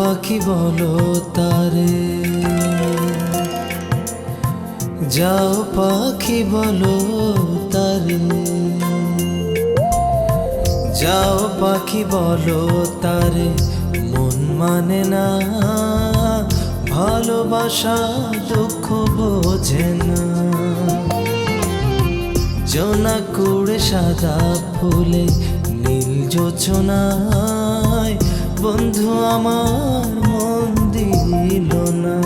পাখি বলো তারে। যাও পাখি বলো তারে। যাও পাখি বলো তারে, মন মানে না। ভালোবাসা, দুঃখ বোঝে না। জোনা কুড়ে সাদা ফুলে, নীল যোচনায় বন্ধু, আমার মন দিল না।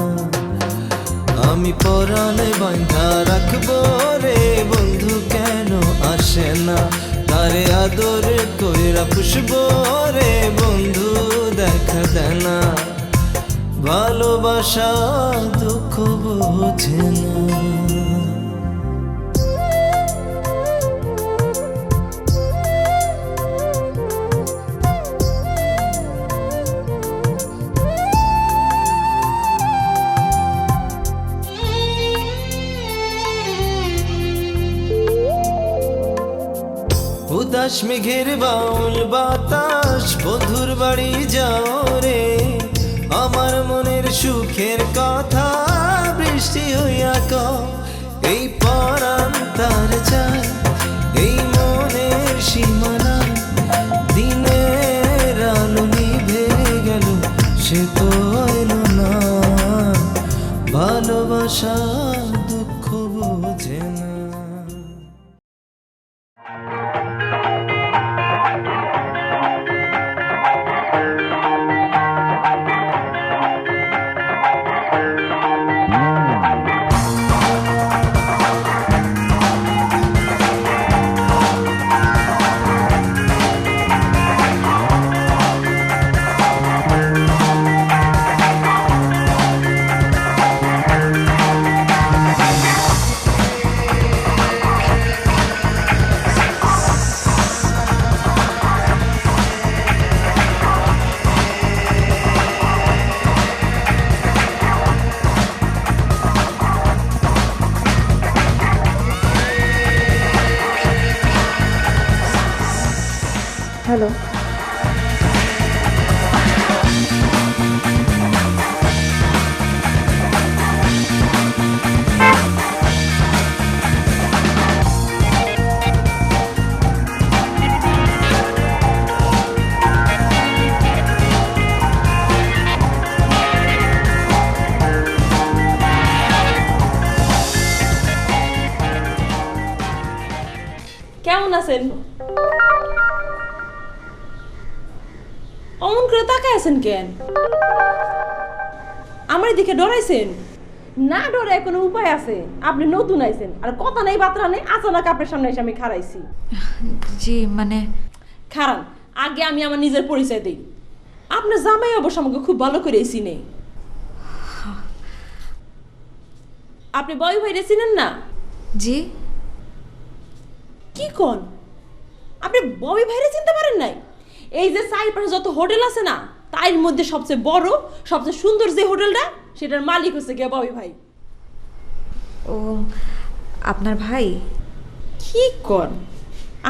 আমি পরাণে বান্ধা রাখব রে বন্ধু, কেন আসে না? তারে আদরে কইরা পুষবো রে বন্ধু, দেখা দেয় না ভালোবাসা, দুঃখ বোঝে না। উদাস মেঘের বাউল বাতাস বধুর বাড়ি যাও রে। আমার মনের সুখের কথা বৃষ্টি হইয়া ক এই পরাণ তার এই মনের সীমানা, দিনের আলো নিভে গেল, সে তো এলো না। ভালোবাসা আছেন কেন? আমার দিকে ডরাইছেন? না ডরে কোনো উপায় আছে। আপনি নতুন আইছেন। আর কথা নাই বাত্রা নেই আচানক আপনার সামনে এসে আমি খারাইছি জি মানে খারান আগে আমি আমার নিজের পরিচয় দিই। আপনার জামাই অবশ্য আমাকে খুব ভালো করে চিনে। আপনি বয় ভাইরে চিনেন না? জি। কি কোন? আপনি ববি ভাইরে চিনতে পারেন নাই? এই যে চারিপাশে যত হোটেল আছে না তার মধ্যে সবচেয়ে বড় সবচেয়ে সুন্দর যে হোটেলটা সেটার মালিক হচ্ছে গিয়ে ববি ভাই। ও আপনার ভাই? কি কর?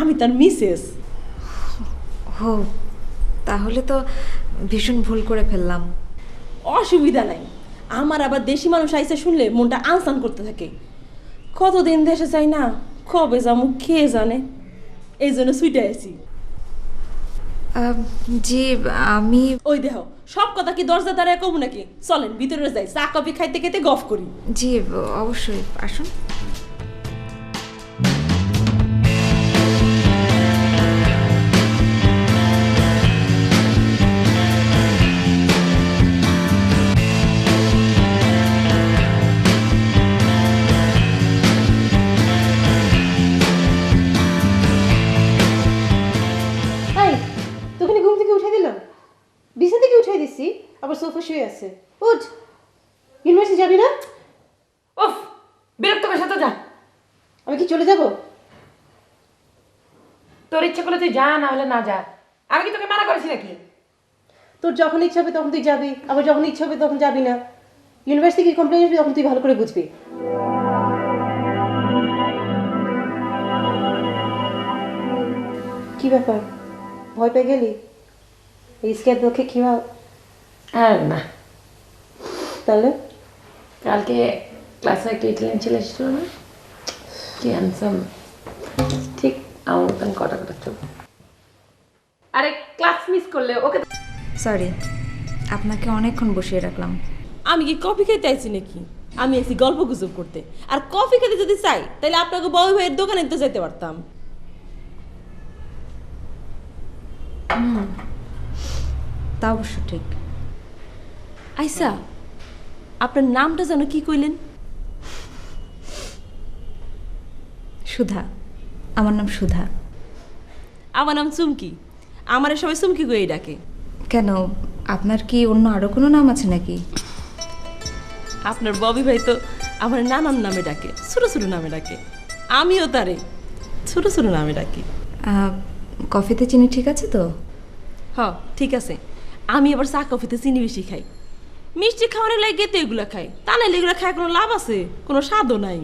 আমি তার মিসেস ও তাহলে তো ভীষণ ভুল করে ফেললাম। অসুবিধা নাই। আমার আবার দেশি মানুষ আইসে শুনলে মনটা আনসান করতে থাকে। কতদিন দেশে চাই না কবে যামু খেয়ে জানে? এই জন্য সুইটে আছি জি আমি ওই দেহ সব কথা কি দরজা দ্বারা কমু নাকি? চলেন ভিতরে যাই চা কফি খাইতে খাইতে গফ করি। জি অবশ্যই আসুন। চলে যাব? তোর ইচ্ছে করলে তুই যা না হলে না যা। আমি কি তোকে মানা করেছি নাকি? তোর যখন ইচ্ছা হবে তখন তুই যাবি। আবার যখন ইচ্ছা হবে তখন যাবি না। ইউনিভার্সিটি কমপ্লেন আসবে তখন তুই ভালো করে বুঝবি। কি ব্যাপার? ভয় পেয়ে গেলি? এই স্কেট দেখে কি আর না। তাহলে? কালকে ক্লাসে একটা ইটালিয়ান ছেলে এসেছিল না? কি হ্যান্ডসাম ঠিক আমার মতন কটা কটা চোখ। আরে ক্লাস মিস করলে ওকে সরি আপনাকে অনেকক্ষণ বসিয়ে রাখলাম। আমি কি কফি খেতে আইছি নাকি? আমি আছি গল্প গুজব করতে। আর কফি খেতে যদি চাই তাহলে আপনাকে বড় ভাইয়ের দোকানে তো যেতে পারতাম। তা অবশ্য ঠিক। আইসা আপনার নামটা যেন কি কইলেন? সুধা। আমার নাম সুধা। আমার নাম চুমকি। আমারে সবাই চুমকি কই ডাকে। কেন? আপনার কি অন্য আরও কোনো নাম আছে নাকি? আপনার ববি ভাই তো আমার নানান নামে ডাকে ছোট ছোট নামে ডাকে। আমিও তারে ছোট ছোট নামে ডাকি। কফিতে চিনি ঠিক আছে তো? হ ঠিক আছে। আমি আবার চা কফিতে চিনি বেশি খাই। মিষ্টি খাওয়ানোর লাগে তো এগুলো খাই। তা নাহলে এগুলো খায় কোনো লাভ আছে? কোনো স্বাদও নাই।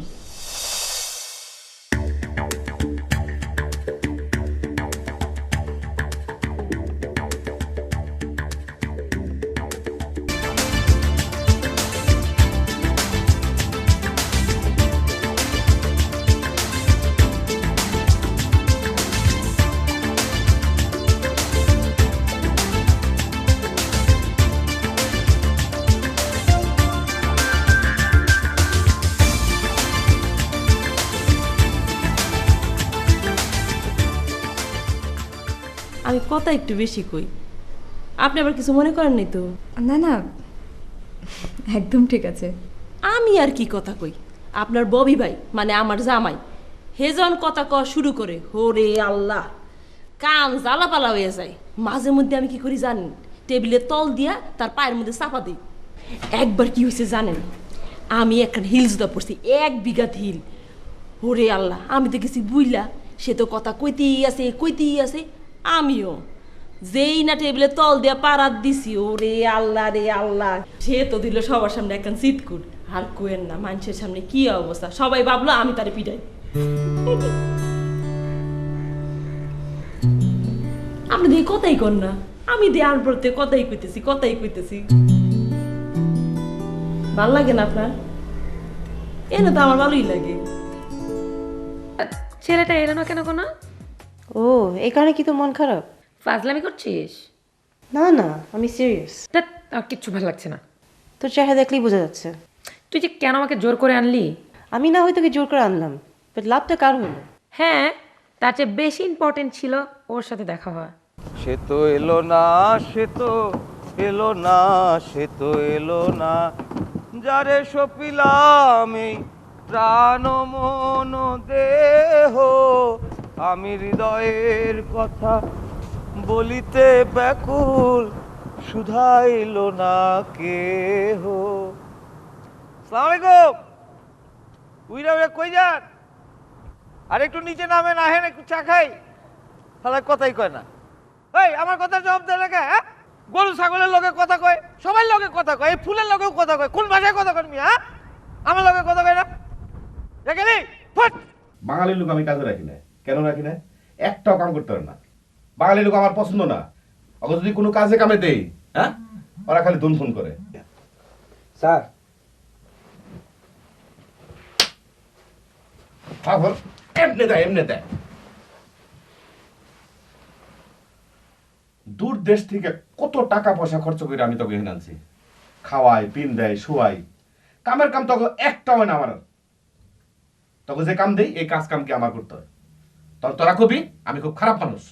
আমি কথা একটু বেশি কই। আপনি আবার কিছু মনে করেন নাই তো? না না। একদম ঠিক আছে। আমি আর কি কথা কই? আপনার ববি ভাই মানে আমার জামাই হে যখন কথা কওয়া শুরু করে হোরে আল্লাহ কান জ্বালাপালা হয়ে যায়। মাঝে মধ্যে আমি কি করি জানেন? টেবিলে তল দিয়া তার পায়ের মধ্যে চাপা দিই। একবার কি হয়েছে জানেন? আমি একটা হিল জুতা পড়ছি এক বিঘাত হিল ওরে আল্লাহ আমি তো গেছি বুইলা সে তো কথা কইতেই আছে কইতেই আছে। আমিও। যেই না টেবিলে তল দিয়া পারাত দিছি, ওরে আল্লাহ, রে আল্লাহ। সে তো দিল সবার সামনে একখান চিৎকুট আর কোয়েন না, মানুষের সামনে কি অবস্থা? সবাই ভাবলো আমি তারে পিটাই। আপনি দিয়ে কথাই কর না। আমি দিয়ে আর পড়তে কথাই কইতেছি কথাই কইতেছি। ভালো লাগে না আপনার? এনে তো আমার ভালোই লাগে। ছেলেটা এলো না কেন কোনো ও এই কারণে কি তোর মন খারাপ? ফাজলামি করছিস? না না আমি সিরিয়াস ধ্যাৎ, আমার কিচ্ছু ভালো লাগছে না। তোর চেহারা দেখলেই বোঝা যাচ্ছে। তুই যে কেন আমাকে জোর করে আনলি? আমি না হয় তোকে জোর করে আনলাম বাট লাভটা কার হলো? হ্যাঁ তার চেয়ে বেশি ইম্পর্টেন্ট ছিল ওর সাথে দেখা হওয়া। সে তো এলো না সে তো এলো না সে তো এলো না। যারে সপিলাম এই প্রাণ মন দেহ আমি হৃদয়ের কথা বলিতে ব্যাকুল, শুধাইল না কেহ। সালাম আলাইকুম। উইরা উইরা কই যান? আর একটু নিচে নামে না একটু চা খাই। তাহলে কথাই কয় না। এই, আমার কথা জবাব দেয় লাগে হ্যাঁ? গরু, ছাগলের লগে কথা কয়, সবার লগে কথা কয়, এই ফুলের লগেও কথা কয়, কোন ভাষায় কথা কয় হ্যাঁ? আমার লগে কথা কয় না। দেখেলি? ফুট! বাঙালি লোক আমি কাজে রাখি না। কেন রাখি না একটাও কাম করতে পারে না। বাঙালি লোক আমার পছন্দ না। অত যদি কোনো কাজে কামে দেই হ্যাঁ? ওরা খালি দুন ফোন করে। স্যার। পাগল। এমনি দেয় এমনি দেয়। দূর দেশ থেকে কত টাকা পয়সা খরচ করে আমি তোকে এখানে আনছি। খাওয়াই পিন দেয় শোয়াই। কামের কাম তোকে একটা হয় না আমার। তোকে যে কাম দেই এই কাজ কাম কি আমার করতে হয়? তখন তোরা কবি আমি খুব খারাপ মানুষ।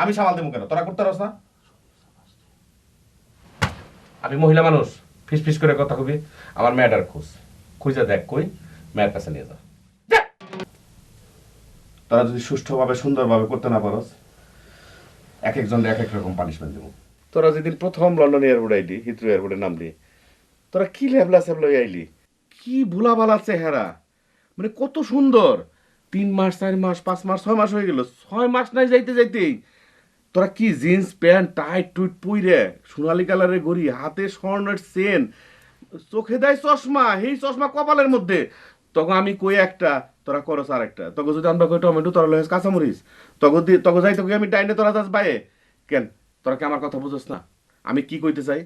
আমি সামাল দেবো কেন? তোরা করতে পারস না? আমি মহিলা মানুষ ফিস ফিস করে কথা কবি। আমার মেয়েটার খোঁজ। খুঁজে দেখ কই মেয়ের কাছে নিয়ে যা। যা। তোরা যদি সুষ্ঠুভাবে সুন্দরভাবে করতে না পারস এক একজন এক এক রকম পানিশমেন্ট দেবো। তোরা যেদিন প্রথম লন্ডন এয়ারপোর্ট আইলি হিথ্রো এয়ারপোর্টে নামলি তোরা কি লেবলা সেবলা আইলি? কি ভোলা ভালা চেহারা! মানে কত সুন্দর! তিন মাস, চার মাস, পাঁচ মাস, ছয় মাস হয়ে গেল। ছয় মাস নাই যাইতে যাইতেই তোরা কি জিন্স, প্যান্ট টাইট টুইট পুইরে সোনালি কালারের গড়ি, হাতে স্বর্ণের চেন, চোখে দেয় চশমা এই চশমা কপালের মধ্যে। তখন আমি কই একটা, তোরা করস আর একটা। তখন যদি আমরা কই টমেটো, তোরা লহেস কাঁচামরিচ। তখন দি তখন যাই তোকে আমি ডাইনে তোরা যাস বাইয়ে কেন? তোরা কি আমার কথা বুঝোস না? আমি কি কইতে চাই?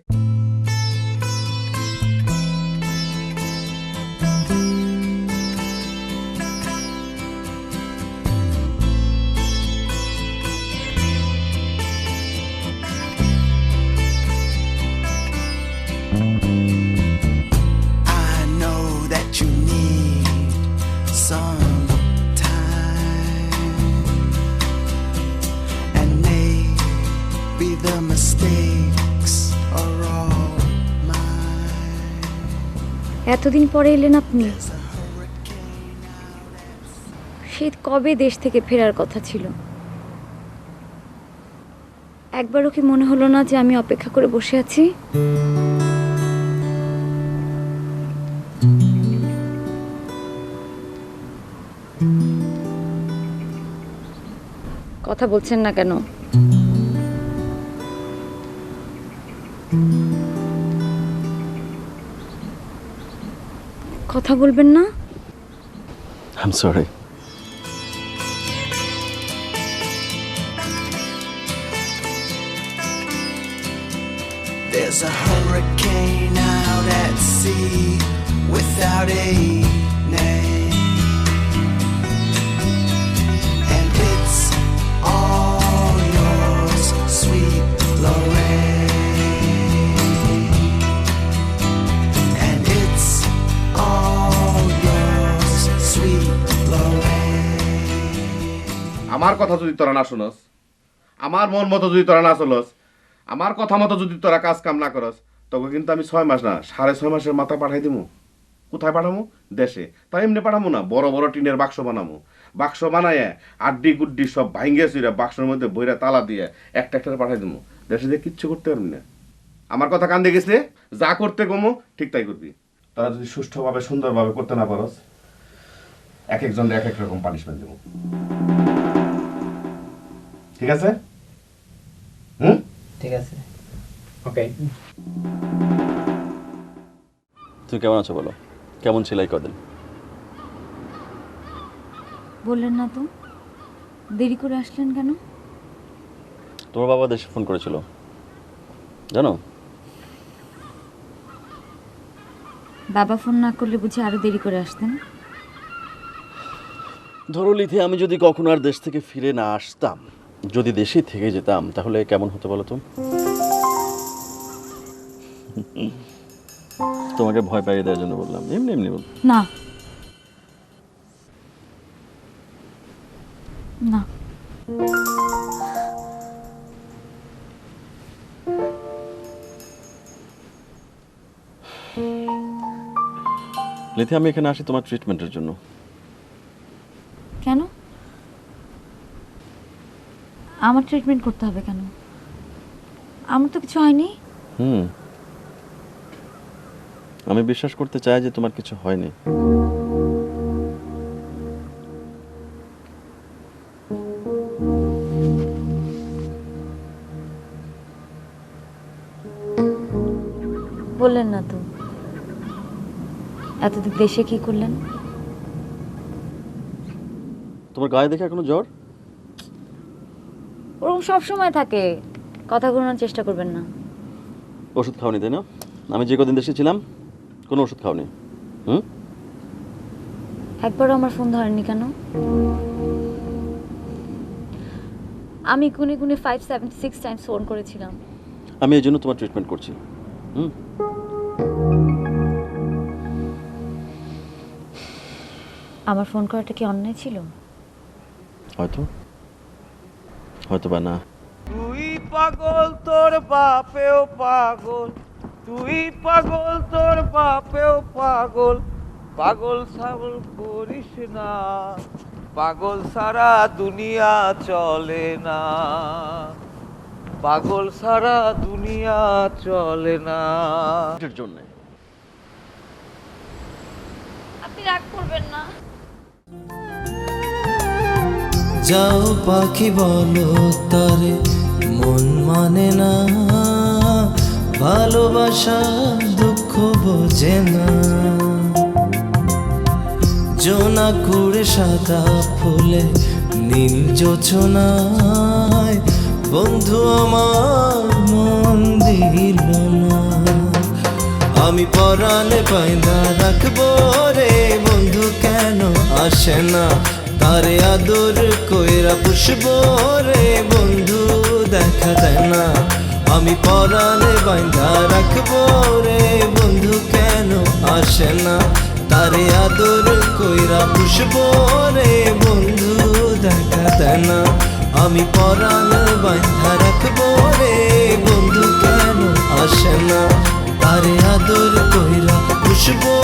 এতদিন পরে এলেন আপনি? শীত কবে দেশ থেকে ফেরার কথা ছিল? একবারও কি মনে হলো না যে আমি অপেক্ষা করে বসে আছি? কথা বলছেন না কেন? কথা বলবেন না I'm sorry. আমার কথা যদি তোরা না শুনস, আমার মন মতো যদি তোরা না চলস, আমার কথা মতো যদি তোরা কাজ কাম না করস তবে কিন্তু আমি ছয় মাস না, সাড়ে ছয় মাসের মাথা পাঠাই দিমু। কোথায় পাঠামু? দেশে। তাই এমনি পাঠামু না, বড় বড় টিনের বাক্স বানামু। বাক্স বানায় আড্ডি গুড্ডি সব ভাঙ্গে চুইরা বাক্সের মধ্যে বইরা তালা দিয়ে একটা একটা পাঠাই দিমু। দেশে দিয়ে কিচ্ছু করতে পারবি না। আমার কথা কান্দে গেছে যা করতে কমো, ঠিক তাই করবি। তারা যদি সুষ্ঠুভাবে, সুন্দরভাবে করতে না পারস, এক একজন এক এক রকম পানিশমেন্ট দেবো। ঠিক আছে? হুম? ঠিক আছে। ওকে তুমি কেমন আছো বলো? কেমন ছিল এই কদিন? বললেন না তো। দেরি করে আসলেন কেন? তোর বাবা দেশে ফোন করেছিল। জানো? বাবা ফোন না করলে বুঝি আরও দেরি করে আসতেন? ধরো লিথি আমি যদি কখনো আর দেশ থেকে ফিরে না আসতাম। যদি দেশেই থেকে যেতাম তাহলে কেমন হতো বলো তো? তোমাকে ভয় পাইয়ে দেওয়ার জন্য বললাম। এমনি এমনি বল। না। না। লিথি আমি এখানে আসি তোমার ট্রিটমেন্টের জন্য কেন আমার ট্রিটমেন্ট করতে হবে কেন? আমার তো কিছু হয়নি। হুম। আমি বিশ্বাস করতে চাই যে তোমার কিছু হয়নি। বললেন না তো। এতদিন দেশে কি করলেন? তোমার গায়ে দেখে এখনও জ্বর? সব সময় থাকে। কথা ঘোরানোর চেষ্টা করবেন না। ওষুধ খাওনি তাই না? আমি যে কদিন দেশে ছিলাম কোনো ওষুধ খাওনি। হুম? একবারও আমার ফোন ধরেননি কেন? আমি গুনে গুনে five seven six times phone করেছিলাম। আমি এই জন্য তোমার ট্রিটমেন্ট করছি। হুম? আমার ফোন করাটা কি অন্যায় ছিল? হয়তো। হয়তো বা না। তুই পাগল তোর বাপেও পাগল। তুই পাগল তোর বাপেও পাগল। পাগল ছাগল করিস না। পাগল সারা দুনিয়া চলে না। পাগল সারা দুনিয়া চলে না। এটার জন্যে? আপনি রাগ করবেন না। যাও পাখি বলো তারে মন মানে না। ভালোবাসা, দুঃখ বোঝে না। জোনা কুড়ে সাদা ফুলে, নীল যোচনায় বন্ধু আমার মন দিল না। আমি পরাণে পায়দা রাখব রে, বন্ধু কেন আসে না? তারে আদর কইরা পুষবো রে বন্ধু, দেখা দেয় না। আমি পরাণে বাইন্দা রাখব রে বন্ধু, কেন আসে না? তারে আদর কইরা পুষবো রে বন্ধু, দেখা দেয় না। আমি পরাণ বাইন্ধা রাখব রে বন্ধু, কেন আসে না? তারে আদর কইরা পুষবো